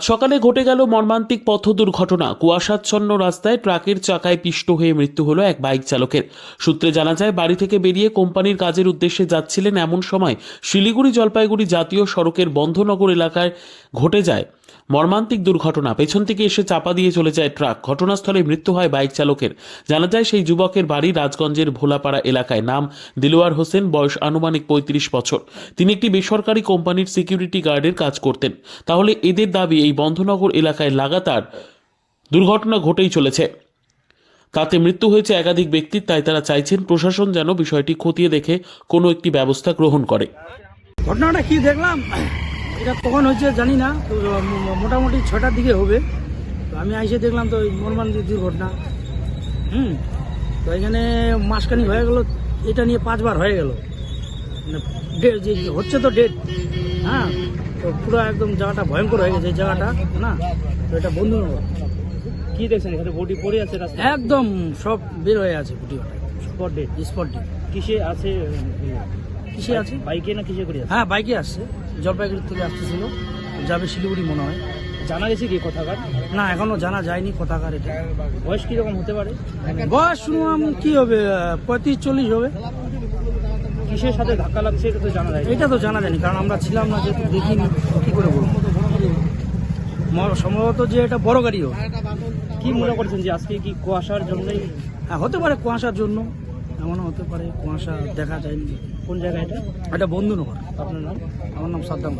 সকালে ঘটে গেল মর্মান্তিক পথ দুর্ঘটনা। কুয়াশাচ্ছন্ন রাস্তায় ট্রাকের চাকায় পিষ্ট হয়ে মৃত্যু হলো এক বাইক চালকের। সূত্রে জানা যায়, বাড়ি থেকে বেরিয়ে কোম্পানির কাজের উদ্দেশ্যে যাচ্ছিলেন এমন সময় শিলিগুড়ি জলপাইগুড়ি জাতীয় সড়কের বন্ধনগর এলাকায় ঘটে যায়। মর্মান্তিক দুর্ঘটনা। পেছন থেকে এসে চাপা দিয়ে চলে যায় ট্রাক। ঘটনাস্থলে মৃত্যু হয় বাইক চালকের। জানা যায় সেই যুবকের বাড়ি রাজগঞ্জের ভোলাপাড়া এলাকায়। নাম দিলোয়ার হোসেন, বয়স আনুমানিক পঁয়ত্রিশ বছর। তিনি একটি বেসরকারি কোম্পানির সিকিউরিটি গার্ডের কাজ করতেন। তাহলে এদের দাবি এই বন্ধনগর এলাকায় লাগাতার দুর্ঘটনা ঘটেই চলেছে। তাতে মৃত্যু হয়েছে একাধিক ব্যক্তির তাই তারা চাইছেন প্রশাসন যেন বিষয়টি খতিয়ে দেখে কোনো একটি ব্যবস্থা গ্রহণ করে। ঘটনাটা কি দেখলাম? এটা কখন হয়েছে জানি না তো মোটামুটি ছটার দিকে হবে। তো আমি এসে দেখলাম তো মর্মান্তিক দুর্ঘটনা হুম তো এখানে মাসখানি হয়ে গেল এটা নিয়ে পাঁচবার হয়ে গেল। মানে যে হচ্ছে তো ডেট হ্যাঁ তো পুরো একদম জায়গাটা ভয়ঙ্কর হয়ে গেছে এই জায়গাটা না তো এটা বন্ধু কি দেখছেন এখানে? বডি পড়ে আছে একদম সব বের হয়ে আছে গুটি স্পট ডেট স্পট ডেট কিসে আছে? কিসে আছে? বাইকে না কিসে করে হ্যাঁ বাইকে আসছে জলপাইগুড়ি থেকে আসতেছিল। যাবে শিলিগুড়ি মনে হয়। জানা গেছে কি কোথাকার? না এখনও জানা যায়নি কোথাকার এটা। বয়স কীরকম হতে পারে? বয়স শুনলাম কি হবে পঁয়ত্রিশ চল্লিশ হবে। কিসের সাথে ধাক্কা লাগছে এটা তো জানা যায় এটা তো জানা যায়নি কারণ আমরা ছিলাম না যেহেতু দেখিনি কি করে বলব? সম্ভবত যে এটা বড় গাড়ি হোক কি মনে করছেন যে আজকে কি কুয়াশার জন্যই? হ্যাঁ হতে পারে কুয়াশার জন্য। এমনও হতে পারে কুয়াশা দেখা যায়নি। কোন জায়গায় এটা? এটা বন্ধু নগর আপনার নাম? আমার নাম সাদ্দাম।